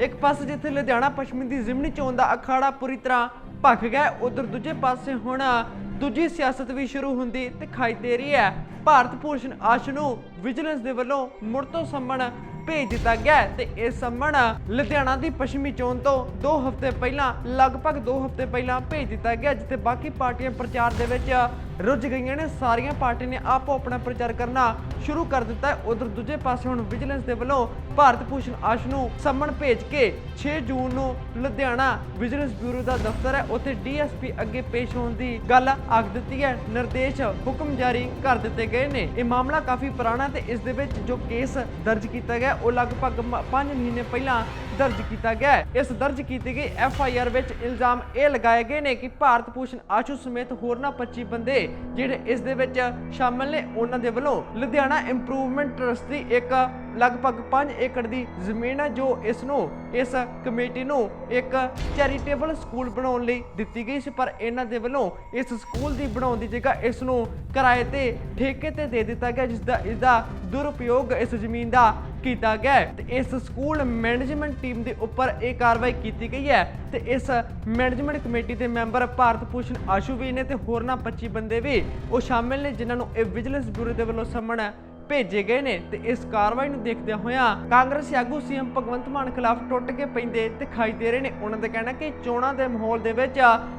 ਇੱਕ ਪਾਸੇ ਜਿੱਥੇ ਲੁਧਿਆਣਾ ਪੱਛਮੀ ਦੀ ਜ਼ਿਮਨੀ ਚੋਣ ਦਾ ਅਖਾੜਾ ਪੂਰੀ ਤਰ੍ਹਾਂ ਭਖ ਗਿਆ ਉਧਰ ਦੂਜੇ ਪਾਸੇ ਹੁਣ ਦੂਜੀ ਸਿਆਸਤ ਵੀ ਸ਼ੁਰੂ ਹੁੰਦੀ ਦਿਖਾਈ ਦੇ ਰਹੀ ਹੈ। ਭਾਰਤ ਭੂਸ਼ਣ ਆਸ਼ ਨੂੰ ਵਿਜੀਲੈਂਸ ਦੇ ਵੱਲੋਂ ਮੁੜ ਤੋਂ ਸੰਮਣ ਭੇਜ ਦਿੱਤਾ ਗਿਆ ਤੇ ਇਹ ਸੰਮਣ ਲੁਧਿਆਣਾ ਦੀ ਪੱਛਮੀ ਚੋਣ ਤੋਂ 2 ਹਫ਼ਤੇ ਪਹਿਲਾਂ, ਲਗਭਗ 2 ਹਫ਼ਤੇ ਪਹਿਲਾਂ ਭੇਜ ਦਿੱਤਾ ਗਿਆ, ਜਿੱਥੇ ਬਾਕੀ ਪਾਰਟੀਆਂ ਪ੍ਰਚਾਰ ਦੇ ਵਿੱਚ ਰੁੱਝ ਗਈਆਂ ਨੇ, ਸਾਰੀਆਂ ਪਾਰਟੀਆਂ ਨੇ ਆਪੋ ਆਪਣਾ ਪ੍ਰਚਾਰ ਕਰਨਾ ਸ਼ੁਰੂ ਕਰ ਦਿੱਤਾ ਹੈ। ਉਧਰ ਦੂਜੇ ਪਾਸੇ ਹੁਣ ਵਿਜੀਲੈਂਸ ਦੇ ਵੱਲੋਂ ਭਾਰਤ ਭੂਸ਼ਣ ਆਸ਼ ਨੂੰ ਸੰਮਣ ਭੇਜ ਕੇ 6 ਜੂਨ ਨੂੰ ਲੁਧਿਆਣਾ ਵਿਜੀਲੈਂਸ ਬਿਊਰੋ ਦਾ ਦਫ਼ਤਰ ਹੈ। ਉੱਥੇ ਡੀਐਸਪੀ ਅੱਗੇ ਪੇਸ਼ ਹੋਣ ਦੀ ਗੱਲ ਆਖ ਦਿੱਤੀ ਹੈ। ਨਿਰਦੇਸ਼ ਹੁਕਮ ਜਾਰੀ ਕਰ ਦਿੱਤੇ ਗਏ ਨੇ। ਇਹ ਮਾਮਲਾ ਕਾਫੀ ਪੁਰਾਣਾ ਤੇ ਇਸ ਦੇ ਵਿੱਚ ਜੋ ਕੇਸ ਦਰਜ ਕੀਤਾ ਗਿਆ, ਉਹ ਲਗਭਗ 5 ਮਹੀਨੇ ਪਹਿਲਾਂ ਦਰਜ ਕੀਤਾ ਗਿਆ ਹੈ। ਇਸ ਦਰਜ ਕੀਤੀ ਗਈ ਐਫ ਆਈ ਆਰ ਵਿੱਚ ਇਲਜ਼ਾਮ ਇਹ ਲਗਾਏ ਗਏ ਨੇ ਕਿ ਭਾਰਤ ਭੂਸ਼ਣ ਆਸ਼ੂ ਸਮੇਤ ਹੋਰਨਾਂ 25 ਬੰਦੇ ਜਿਹੜੇ ਇਸ ਦੇ ਵਿੱਚ ਸ਼ਾਮਲ ਨੇ, ਉਹਨਾਂ ਦੇ ਵੱਲੋਂ ਲੁਧਿਆਣਾ ਇੰਪਰੂਵਮੈਂਟ ਟਰਸਟ ਦੀ ਇੱਕ ਲਗਭਗ 5 ਏਕੜ ਦੀ ਜ਼ਮੀਨ ਹੈ, ਜੋ ਇਸ ਨੂੰ, ਇਸ ਕਮੇਟੀ ਨੂੰ ਇੱਕ ਚੈਰੀਟੇਬਲ ਸਕੂਲ ਬਣਾਉਣ ਲਈ ਦਿੱਤੀ ਗਈ ਸੀ। ਪਰ ਇਹਨਾਂ ਦੇ ਵੱਲੋਂ ਇਸ ਸਕੂਲ ਦੀ ਬਣਾਉਣ ਦੀ ਜਗ੍ਹਾ ਇਸ ਨੂੰ ਕਿਰਾਏ ਤੇ ਠੇਕੇ ਤੇ ਦੇ ਦਿੱਤਾ ਗਿਆ, ਜਿਸ ਦਾ, ਇਸ ਦਾ ਦੁਰਉਪਯੋਗ ਇਸ ਜ਼ਮੀਨ ਦਾ ਕੀਤਾ ਗਿਆ ਹੈ। ਤੇ ਇਸ ਸਕੂਲ ਮੈਨੇਜਮੈਂਟ ਟੀਮ ਦੇ ਉੱਪਰ ਇਹ ਕਾਰਵਾਈ ਕੀਤੀ ਗਈ ਹੈ। ਤੇ ਇਸ ਮੈਨੇਜਮੈਂਟ ਕਮੇਟੀ ਦੇ ਮੈਂਬਰ ਭਾਰਤ ਭੂਸ਼ਣ ਆਸ਼ੂ ਵੀ ਨੇ ਤੇ ਹੋਰਨਾਂ 25 ਬੰਦੇ ਵੀ। ਉਹ ਸ਼ਾਮਿਲ ਨੇ ਜਿਨ੍ਹਾਂ ਨੂੰ ਇਹ ਵਿਜੀਲੈਂਸ ਬਿਊਰੋ ਦੇ ਵੱਲੋਂ ਸੰਮਣ ਭੇਜੇ ਗਏ ਨੇ ਤੇ ਇਸ ਕਾਰਵਾਈ ਨੂੰ ਦੇਖਦਿਆਂ ਹੋਇਆਂ ਕਾਂਗਰਸੀ ਆਗੂ ਸੀਐਮ ਭਗਵੰਤ ਮਾਨ ਖਿਲਾਫ ਟੁੱਟ ਕੇ ਪੈਂਦੇ ਦਿਖਾਈ ਦੇ ਰਹੇ ਨੇ। ਉਹਨਾਂ ਦਾ ਕਹਿਣਾ ਕਿ ਚੋਣਾਂ ਦੇ ਮਾਹੌਲ ਦੇ ਵਿੱਚ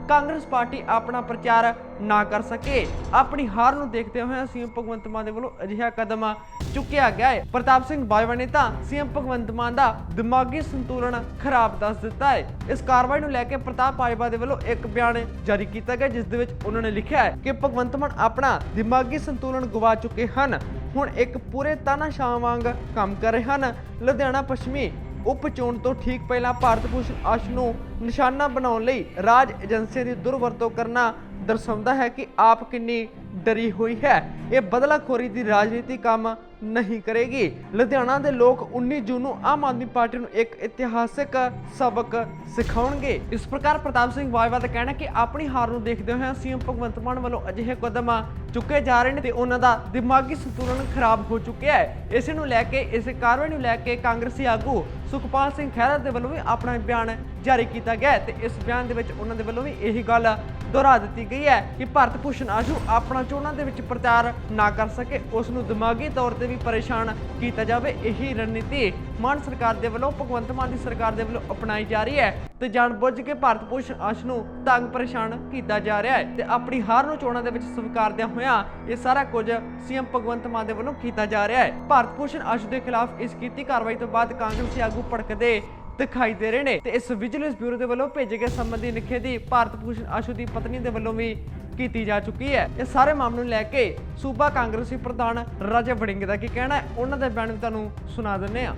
ਕਾਂਗਰਸ ਪਾਰਟੀ ਆਪਣਾ ਪ੍ਰਚਾਰ ਨਾ ਕਰ ਸਕੇ। ਆਪਣੀ ਹਾਰ ਨੂੰ ਦੇਖਦਿਆਂ ਹੋਇਆਂ ਸੀਐਮ ਭਗਵੰਤ ਮਾਨ ਦੇ ਵੱਲੋਂ ਅਜਿਹਾ ਕਦਮ ਚੁੱਕਿਆ ਗਿਆ ਹੈ। ਪ੍ਰਤਾਪ ਸਿੰਘ ਬਾਜਵਾ ਨੇ ਤਾਂ ਸੀਐਮ ਭਗਵੰਤ ਮਾਨ ਦਾ ਦਿਮਾਗੀ ਸੰਤੁਲਨ ਖਰਾਬ ਦੱਸ ਦਿੱਤਾ ਹੈ। ਇਸ ਕਾਰਵਾਈ ਨੂੰ ਲੈ ਕੇ ਪ੍ਰਤਾਪ ਬਾਜਵਾ ਦੇ ਵੱਲੋਂ ਇੱਕ ਬਿਆਨ ਜਾਰੀ ਕੀਤਾ ਗਿਆ, ਜਿਸ ਦੇ ਵਿੱਚ ਉਹਨਾਂ ਨੇ ਲਿਖਿਆ ਹੈ ਕਿ ਭਗਵੰਤ ਮਾਨ ਆਪਣਾ ਦਿਮਾਗੀ ਸੰਤੁਲਨ ਗਵਾ ਚੁੱਕੇ ਹਨ। ਹੁਣ ਇੱਕ ਪੂਰੇ ਤਾਨਾਸ਼ਾਹ ਵਾਂਗ ਕੰਮ ਕਰ ਰਹੇ ਹਨ। ਲੁਧਿਆਣਾ ਪੱਛਮੀ ਉਪ ਚੋਣ ਤੋਂ ਠੀਕ ਪਹਿਲਾਂ ਭਾਰਤ ਭੂਸ਼ਣ ਆਸ਼ ਨੂੰ ਨਿਸ਼ਾਨਾ ਬਣਾਉਣ ਲਈ ਰਾਜ ਏਜੰਸੀਆਂ ਦੀ ਦੁਰਵਰਤੋਂ ਕਰਨਾ ਦਰਸਾਉਂਦਾ ਹੈ ਕਿ ਆਪ ਕਿੰਨੀ ਡਰੀ ਹੋਈ ਹੈ। ਇਹ ਬਦਲਾਖੋਰੀ ਦੀ ਰਾਜਨੀਤੀ ਕੰਮ ਨਹੀਂ ਕਰੇਗੀ। ਲੁਧਿਆਣਾ ਦੇ ਲੋਕ 19 ਜੂਨ ਨੂੰ ਆਮ ਆਦਮੀ ਪਾਰਟੀ ਨੂੰ ਇੱਕ ਇਤਿਹਾਸਕ ਸਬਕ ਸਿਖਾਉਣਗੇ। ਇਸ ਪ੍ਰਕਾਰ ਪ੍ਰਤਾਪ ਸਿੰਘ ਬਾਜਵਾ ਦਾ ਕਹਿਣਾ ਕਿ ਆਪਣੀ ਹਾਰ ਨੂੰ ਦੇਖਦੇ ਹੋਏ ਸੀਐਮ ਭਗਵੰਤ ਮਾਨ ਵੱਲੋਂ ਅਜਿਹੇ ਕਦਮ ਚੁੱਕੇ ਜਾ ਰਹੇ ਨੇ ਤੇ ਉਹਨਾਂ ਦਾ ਦਿਮਾਗੀ ਸੰਤੁਲਨ ਖਰਾਬ ਹੋ ਚੁੱਕਿਆ ਹੈ। ਇਸ ਨੂੰ ਲੈ ਕੇ, ਇਸ ਕਾਰਵਾਈ ਨੂੰ ਲੈ ਕੇ ਕਾਂਗਰਸੀ ਆਗੂ ਸੁਖਪਾਲ ਸਿੰਘ ਖਹਿਰਾ ਦੇ ਵੱਲੋਂ ਵੀ ਆਪਣਾ ਬਿਆਨ ਜਾਰੀ ਕੀਤਾ ਗਿਆ ਹੈ ਤੇ ਇਸ ਬਿਆਨ ਦੇ ਵਿੱਚ ਉਹਨਾਂ ਦੇ ਵੱਲੋਂ ਵੀ ਇਹੀ ਗੱਲ ਦੁਹਰਾ ਦਿੱਤੀ ਗਈ ਹੈ ਕਿ ਭਾਰਤ ਭੂਸ਼ਣ ਆਸ਼ੂ ਆਪਣਾ ਚੋਣਾਂ ਦੇ ਵਿੱਚ ਪ੍ਰਚਾਰ ਨਾ ਕਰ ਸਕੇ, ਉਸ ਨੂੰ ਦਿਮਾਗੀ ਤੌਰ ਤੇ ਵੀ ਪਰੇਸ਼ਾਨ ਕੀਤਾ ਜਾਵੇ। ਇਹੀ ਰਣਨੀਤੀ ਮਾਨ ਸਰਕਾਰ ਦੇ ਵੱਲੋਂ, ਭਗਵੰਤ ਮਾਨ ਦੀ ਸਰਕਾਰ ਦੇ ਵੱਲੋਂ ਅਪਣਾਈ ਜਾ ਰਹੀ ਹੈ ਤੇ ਜਾਣਬੁੱਝ ਕੇ ਭਾਰਤ ਭੂਸ਼ਣ ਆਸ਼ੂ ਨੂੰ ਤੰਗ ਪਰੇਸ਼ਾਨ ਕੀਤਾ ਜਾ ਰਿਹਾ ਹੈ ਤੇ ਆਪਣੀ ਹਾਰ ਨੂੰ ਚੋਣਾਂ ਦੇ ਵਿੱਚ ਸਵੀਕਾਰਦਿਆਂ ਹੋਇਆਂ ਇਹ ਸਾਰਾ ਕੁਝ ਸੀਐਮ ਭਗਵੰਤ ਮਾਨ ਦੇ ਵੱਲੋਂ ਕੀਤਾ ਜਾ ਰਿਹਾ ਹੈ। ਭਾਰਤ ਭੂਸ਼ਣ ਆਸ਼ੂ ਦੇ ਖਿਲਾਫ ਇਸ ਕੀਤੀ ਕਾਰਵਾਈ ਤੋਂ ਬਾਅਦ ਕਾਂਗਰਸੀ ਆਗੂ ਭੜਕਦੇ ਦਿਖਾਈ ਦੇ ਰਹੇ ਨੇ ਤੇ ਇਸ ਵਿਜੀਲੈਂਸ ਬਿਊਰੋ ਦੇ ਵੱਲੋਂ ਭੇਜੇ ਗਏ ਸੰਬੰਧੀ ਨਿਖੇਧੀ ਭਾਰਤ ਭੂਸ਼ਣ ਆਸ਼ੂ ਦੀ ਪਤਨੀ ਦੇ ਵੱਲੋਂ ਵੀ ਕੀਤੀ ਜਾ ਚੁੱਕੀ ਹੈ। ਇਹ ਸਾਰੇ ਮਾਮਲੇ ਨੂੰ ਲੈ ਕੇ ਸੂਬਾ ਕਾਂਗਰਸੀ ਪ੍ਰਧਾਨ ਰਾਜਾ ਵੜਿੰਗ ਦਾ ਕੀ ਕਹਿਣਾ ਹੈ? ਉਹਨਾਂ ਦਾ ਬਿਆਨ ਵੀ ਤੁਹਾਨੂੰ ਸੁਣਾ ਦਿੰਨੇ ਆ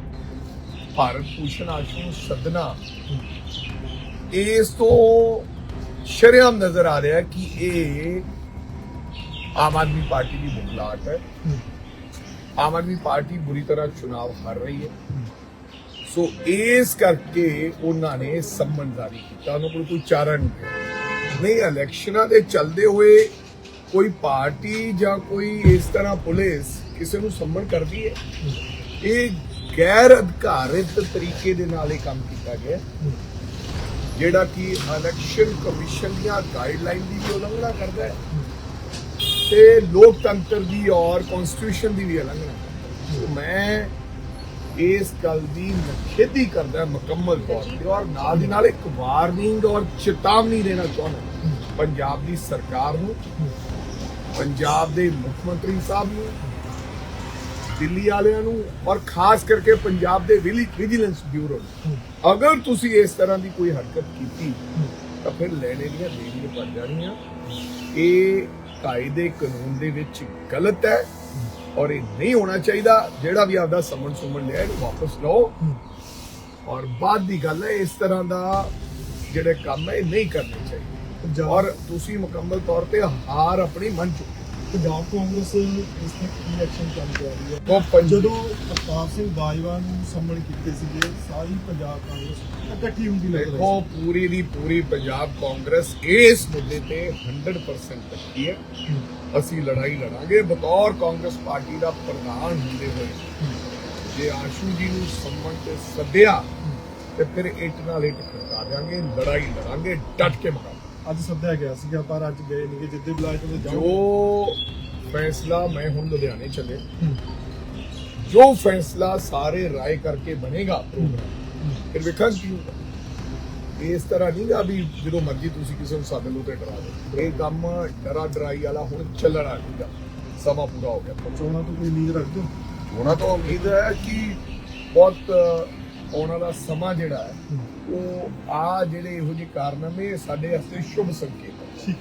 ਭਾਰਤ ਭੂਸ਼ਣ ਆਸ਼ੂ ਸਦਨਾ ਇਸ ਤੋਂ ਸ਼ਰੇਆਮ ਨਜ਼ਰ ਆ ਰਿਹਾ ਕਿ ਇਹ ਆਮ ਆਦਮੀ ਪਾਰਟੀ ਦੀ ਬੁਖਲਾਹਟ ਹੈ। ਆਮ ਆਦਮੀ ਪਾਰਟੀ ਬੁਰੀ ਤਰ੍ਹਾਂ ਚੁਣਾਵ ਹਾਰ ਰਹੀ ਹੈ। ਸੋ ਇਸ ਕਰਕੇ ਉਹਨਾਂ ਨੇ ਸੰਮਨ ਜਾਰੀ ਕੀਤਾ। ਉਹਨਾਂ ਕੋਲ ਕੋਈ ਚਾਰਾ ਨਹੀਂ ਨਹੀਂ ਇਲੈਕਸ਼ਨਾਂ ਦੇ ਚੱਲਦੇ ਹੋਏ ਕੋਈ ਪਾਰਟੀ ਜਾਂ ਕੋਈ ਇਸ ਤਰ੍ਹਾਂ ਪੁਲਿਸ ਕਿਸੇ ਨੂੰ ਸੰਭਣ ਕਰਦੀ ਹੈ? ਇਹ ਗੈਰ ਅਧਿਕਾਰਿਤ ਤਰੀਕੇ ਦੇ ਨਾਲ ਇਹ ਕੰਮ ਕੀਤਾ ਗਿਆ ਜਿਹੜਾ ਕਿ ਇਲੈਕਸ਼ਨ ਕਮਿਸ਼ਨ ਦੀਆਂ ਗਾਈਡਲਾਈਨ ਦੀ ਵੀ ਉਲੰਘਣਾ ਕਰਦਾ ਹੈ ਤੇ ਲੋਕਤੰਤਰ ਦੀ ਔਰ ਕਨਸਟੀਟਿਊਸ਼ਨ ਦੀ ਵੀ ਉਲੰਘਣਾ ਸੋ ਮੈਂ ਇਸ ਗੱਲ ਦੀ ਨਖੇਦੀ ਕਰਦਾ ਮੁਕੰਮਲ ਤੌਰ ਤੇ ਔਰ ਨਾਲ ਦੀ ਨਾਲ ਇੱਕ ਵਾਰਨਿੰਗ ਔਰ ਚੇਤਾਵਨੀ ਦੇਣਾ ਚਾਹੁੰਦਾ ਪੰਜਾਬ ਦੀ ਸਰਕਾਰ ਨੂੰ ਪੰਜਾਬ ਦੇ ਮੁੱਖ ਮੰਤਰੀ ਸਾਹਿਬ ਨੂੰ ਦਿੱਲੀ ਵਾਲਿਆਂ ਨੂੰ ਔਰ ਖਾਸ ਕਰਕੇ ਪੰਜਾਬ ਦੇ ਵਿਜੀਲੈਂਸ ਬਿਊਰੋ ਨੂੰ। ਅਗਰ ਤੁਸੀਂ ਇਸ ਤਰ੍ਹਾਂ ਦੀ ਕੋਈ ਹਰਕਤ ਕੀਤੀ ਤਾਂ ਫਿਰ ਲੈਣੇ ਦੀਆਂ ਦੇਣੀਆਂ ਪੜ ਜਾਣੀਆਂ। ਇਹ ਕਾਇਦੇ ਕਾਨੂੰਨ ਦੇ ਵਿੱਚ ਗਲਤ ਹੈ। ਔਰ ਇਹ ਨਹੀਂ ਹੋਣਾ ਚਾਹੀਦਾ ਜਿਹੜਾ ਵੀ ਆਪਦਾ ਸਮਨ ਸੁਮਨ ਲਿਆ ਇਹਨੂੰ ਵਾਪਸ ਲਓ। ਔਰ ਬਾਅਦ ਦੀ ਗੱਲ ਹੈ ਇਸ ਤਰ੍ਹਾਂ ਦਾ ਜਿਹੜੇ ਕੰਮ ਹੈ ਇਹ ਨਹੀਂ ਕਰਨੇ ਚਾਹੀਦੇ। ਔਰ ਤੁਸੀਂ ਮੁਕੰਮਲ ਤੌਰ ਤੇ ਹਾਰ ਆਪਣੀ ਮੰਨ ਚੁੱਕੇ ਪੰਜਾਬ ਕਾਂਗਰਸ ਇਸ ਤੇ ਕੀ ਐਕਸ਼ਨ ਚੱਲ ਰਿਹਾ ਹੈ ਉਹ ਜਦੋਂ ਪ੍ਰਤਾਪ ਸਿੰਘ ਬਾਜਵਾ ਨੂੰ ਸੰਮਣ ਕੀਤੇ ਸੀਗੇ ਸਾਰੀ ਪੰਜਾਬ ਕਾਂਗਰਸ ਇਕੱਠੀ ਹੁੰਦੀ ਲੱਗ ਰਹੀ ਦੇਖੋ ਪੂਰੀ ਦੀ ਪੂਰੀ ਪੰਜਾਬ ਕਾਂਗਰਸ ਇਸ ਮੁੱਦੇ ਤੇ 100% ਇਕੱਠੀ ਹੈ। ਅਸੀਂ ਲੜਾਈ ਲੜਾਂਗੇ ਬਤੌਰ ਕਾਂਗਰਸ ਪਾਰਟੀ ਦਾ ਪ੍ਰਧਾਨ ਹੁੰਦੇ ਹੋਏ। ਜੇ ਆਸ਼ੂ ਜੀ ਨੂੰ ਸੰਮਨ ਤੇ ਸੱਦਿਆ ਤੇ ਫਿਰ ਇੱਟ ਨਾਲ ਇੱਟ ਖੜਕਾ ਦਿਆਂਗੇ ਲੜਾਈ ਲੜਾਂਗੇ ਡਟ ਕੇ ਮਰਾਂਗੇ। ਅੱਜ ਸੱਦਿਆ ਗਿਆ ਸੀਗਾ ਪਰ ਅੱਜ ਗਏ ਨਹੀਂ ਜਿੱਦੇ ਬੁਲਾਏ ਤੇ ਜਾਓ। ਜੋ ਫੈਸਲਾ ਮੈਂ ਹੁਣ ਲੁਧਿਆਣੇ ਚੱਲੇ ਜੋ ਫੈਸਲਾ ਸਾਰੇ ਰਾਏ ਕਰਕੇ ਬਣੇਗਾ ਪ੍ਰੋਗਰਾਮ ਫਿਰ ਵੇਖਾਂ ਕੀ ਹੋਊਗਾ। ਇਸ ਤਰ੍ਹਾਂ ਨਹੀਂ ਗਾ ਵੀ ਜਦੋਂ ਮਰਜ਼ੀ ਤੁਸੀਂ ਕਿਸੇ ਨੂੰ ਸੱਦ ਲਓ ਤੇ ਡਰਾ ਦਿਓ। ਇਹ ਕੰਮ ਡਰਾ ਡਰਾਈ ਵਾਲਾ ਹੁਣ ਚੱਲਣਾ ਨਹੀਂਗਾ ਸਮਾਂ ਪੂਰਾ ਹੋ ਗਿਆ। ਚੋਣਾਂ ਤੋਂ ਕੋਈ ਉਮੀਦ ਰੱਖ ਦਿਓ ਉਹਨਾਂ ਤੋਂ ਉਮੀਦ ਹੈ ਕਿ ਬਹੁਤ ਆਉਣ ਵਾਲਾ ਸਮਾਂ ਜਿਹੜਾ ਹੈ, ਉਹ ਆ ਜਿਹੜੇ ਇਹੋ ਜਿਹੇ ਕਾਰਨਾਮੇ ਸਾਡੇ ਵਾਸਤੇ ਸ਼ੁਭ ਸੰਕੇਤ।